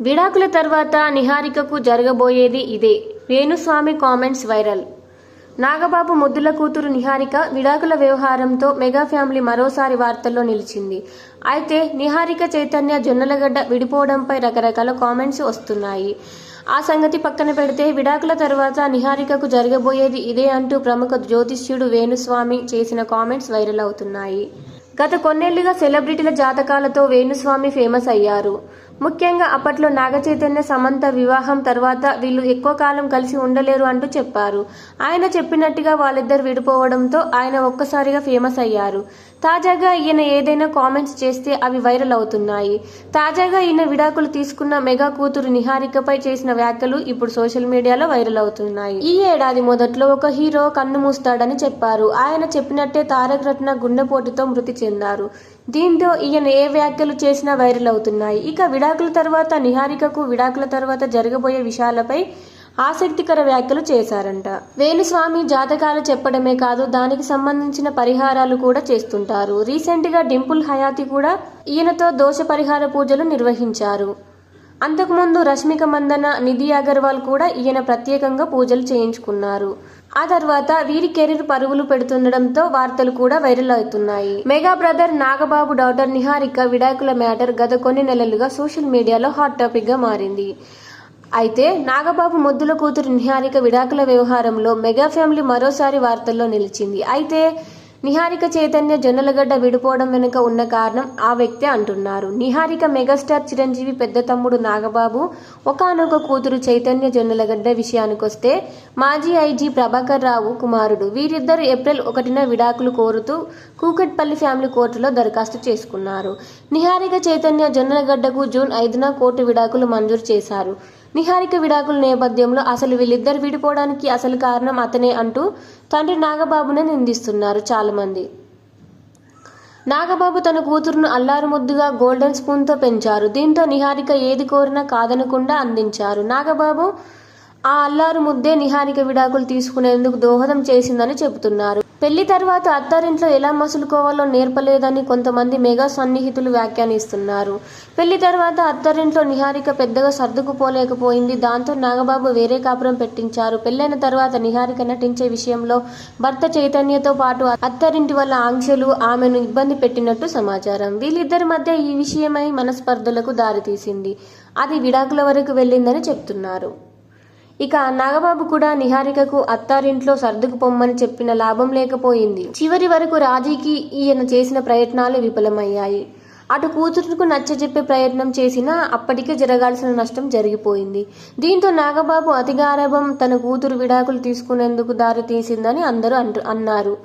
విడాకుల తర్వాత నిహారికకు జరగబోయేది ఇదే. Venu Swamy comments viral. నాగబాబు ముద్దుల కూతురు నిహారిక విడాకుల వ్యవహారంతో మెగా ఫ్యామిలీ మరోసారి వార్తల్లో నిలిచింది. అయితే నిహారిక చైతన్య జొన్నలగడ్డ విడిపోవడంపై రకరకాల కామెంట్స్ వస్తున్నాయి. ఆ సంగతి పక్కన పెడితే విడాకుల తర్వాత నిహారికకు జరగబోయేది ఇదే అంటూ ప్రముఖ జ్యోతిష్యుడు వేణుస్వామి చేసిన కామెంట్స్ వైరల్ అవుతున్నాయి. గత కొన్నేళ్ళుగా సెలబ్రిటీల జాతకాలతో వేణుస్వామి ఫేమస్ అయ్యారు. ముఖ్యంగా అప్పట్లో నాగచైతన్య సమంత వివాహం తర్వాత వీళ్ళు ఎక్కువ కాలం కలిసి ఉండలేరు అంటూ చెప్పారు. ఆయన చెప్పినట్టుగా వాళ్ళిద్దరు విడిపోవడంతో ఆయన ఒక్కసారిగా ఫేమస్ అయ్యారు. తాజాగా ఈయన ఏదైనా కామెంట్స్ చేస్తే అవి వైరల్ అవుతున్నాయి. తాజాగా ఈయన విడాకులు తీసుకున్న మెగా కూతురు నిహారికపై చేసిన వ్యాఖ్యలు ఇప్పుడు సోషల్ మీడియాలో వైరల్ అవుతున్నాయి. ఈ ఏడాది మొదట్లో ఒక హీరో కన్ను మూస్తాడని చెప్పారు. ఆయన చెప్పినట్టే తారక రత్న గుండెపోటుతో మృతి చెందారు. దీంతో ఈయన ఏ వ్యాఖ్యలు చేసినా వైరల్ అవుతున్నాయి. ఇక విడాకుల తర్వాత నిహారికకు విడాకుల తర్వాత జరగబోయే విషయాలపై ఆసక్తికర వ్యాఖ్యలు చేశారంట. వేణుస్వామి జాతకాలు చెప్పడమే కాదు దానికి సంబంధించిన పరిహారాలు కూడా చేస్తుంటారు. రీసెంట్గా డింపుల్ హయాతి కూడా ఈయనతో దోష పరిహార పూజలు నిర్వహించారు. అంతకుముందు రష్మిక మందన నిధి అగర్వాల్ కూడా ఈయన ప్రత్యేకంగా పూజలు చేయించుకున్నారు. ఆ తర్వాత వీరి కెరీర్ పరుగులు పెడుతుండడంతో వార్తలు కూడా వైరల్ అవుతున్నాయి. Mega brother Nagababu daughter Niharika విడాకుల మ్యాటర్ గత కొన్ని నెలలుగా సోషల్ మీడియాలో హాట్ టాపిక్గా మారింది. అయితే నాగబాబు ముద్దుల కూతురు నిహారిక విడాకుల వ్యవహారంలో మెగా ఫ్యామిలీ మరోసారి వార్తల్లో నిలిచింది. అయితే నిహారిక చైతన్య జొన్నలగడ్డ విడిపోవడం వెనుక ఉన్న కారణం ఆ వ్యక్తే అంటున్నారు. నిహారిక మెగాస్టార్ చిరంజీవి పెద్ద తమ్ముడు నాగబాబు ఒకనొక కూతురు చైతన్య జొన్నలగడ్డ విషయానికొస్తే మాజీ ఐజీ ప్రభాకర్ రావు కుమారుడు. వీరిద్దరు ఏప్రిల్ ఒకటిన విడాకులు కోరుతూ కూకట్పల్లి ఫ్యామిలీ కోర్టులో దరఖాస్తు చేసుకున్నారు. నిహారిక చైతన్య జొన్నలగడ్డకు జూన్ ఐదున కోర్టు విడాకులు మంజూరు చేశారు. నిహారిక విడాకుల నేపథ్యంలో అసలు వీళ్ళిద్దరు విడిపోవడానికి అసలు కారణం అతనే అంటూ తండ్రి నాగబాబునే నిందిస్తున్నారు చాలామంది. నాగబాబు తన కూతురును అల్లారు ముద్దుగా గోల్డెన్ స్పూన్తో పెంచారు. దీంతో నిహారిక ఏది కోరినా కాదనకుండా అందించారు. నాగబాబు ఆ అల్లారు ముద్దే నిహారిక విడాకులు తీసుకునేందుకు దోహదం చేసిందని చెబుతున్నారు. పెళ్ళి తర్వాత అత్తారింట్లో ఎలా మసులుకోవాలో నేర్పలేదని కొంతమంది మెగా సన్నిహితులు వ్యాఖ్యానిస్తున్నారు. పెళ్ళి తర్వాత అత్తారింట్లో నిహారిక పెద్దగా సర్దుకుపోలేకపోయింది. దాంతో నాగబాబు వేరే కాపురం పెట్టించారు. పెళ్ళైన తర్వాత నిహారిక నటించే విషయంలో భర్త చైతన్యతో పాటు అత్తారింటి వల్ల ఆంక్షలు ఆమెను ఇబ్బంది పెట్టినట్టు సమాచారం. వీళ్ళిద్దరి మధ్య ఈ విషయమై మనస్పర్ధలకు దారితీసింది. అది విడాకుల వరకు వెళ్ళిందని చెప్తున్నారు. ఇక నాగబాబు కూడా నిహారికకు అత్తారింట్లో సర్దుకు పొమ్మని చెప్పిన లాభం లేకపోయింది. చివరి వరకు రాజీకి ఈయన చేసిన ప్రయత్నాలు విఫలమయ్యాయి. అటు కూతురుకు నచ్చజెప్పే ప్రయత్నం చేసినా అప్పటికే జరగాల్సిన నష్టం జరిగిపోయింది. దీంతో నాగబాబు అతిగారభం తన కూతురు విడాకులు తీసుకునేందుకు దారి తీసిందని అందరూ అంటు అన్నారు.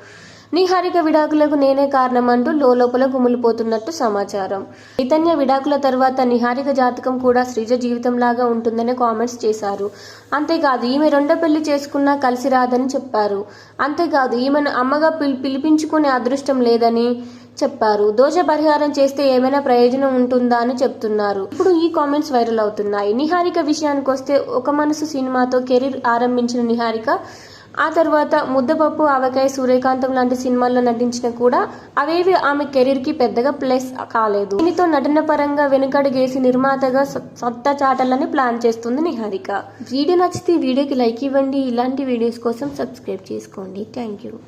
నిహారిక విడాకులకు నేనే కారణమంటూ లోపల గుమిలిపోతున్నట్టు సమాచారం. చైతన్య విడాకుల తర్వాత నిహారిక జాతకం కూడా శ్రీజ జీవితంలాగా ఉంటుందని కామెంట్స్ చేశారు. అంతేకాదు ఈమె రెండో పెళ్ళి చేసుకున్నా కలిసి రాదని చెప్పారు. అంతేకాదు ఈమెను అమ్మగా పిలి పిలిపించుకునే అదృష్టం లేదని చెప్పారు. దోష పరిహారం చేస్తే ఏమైనా ప్రయోజనం ఉంటుందా అని చెప్తున్నారు. ఇప్పుడు ఈ కామెంట్స్ వైరల్ అవుతున్నాయి. నిహారిక విషయానికి వస్తే ఒక మనసు సినిమాతో కెరీర్ ఆరంభించిన నిహారిక ఆ తర్వాత ముద్దపప్పు ఆవకాయ సూర్యకాంతం లాంటి సినిమాల్లో నటించిన కూడా అవేవి ఆమె కెరీర్కి పెద్దగా ప్లస్ కాలేదు. దీనితో నటన పరంగా వెనుకడుగేసి నిర్మాతగా సొత్త సత్తా చాటాలని ప్లాన్ చేస్తుంది నిహారిక. వీడియో నచ్చితే వీడియోకి లైక్ ఇవ్వండి. ఇలాంటి వీడియోస్ కోసం సబ్స్క్రైబ్ చేసుకోండి. Thank you.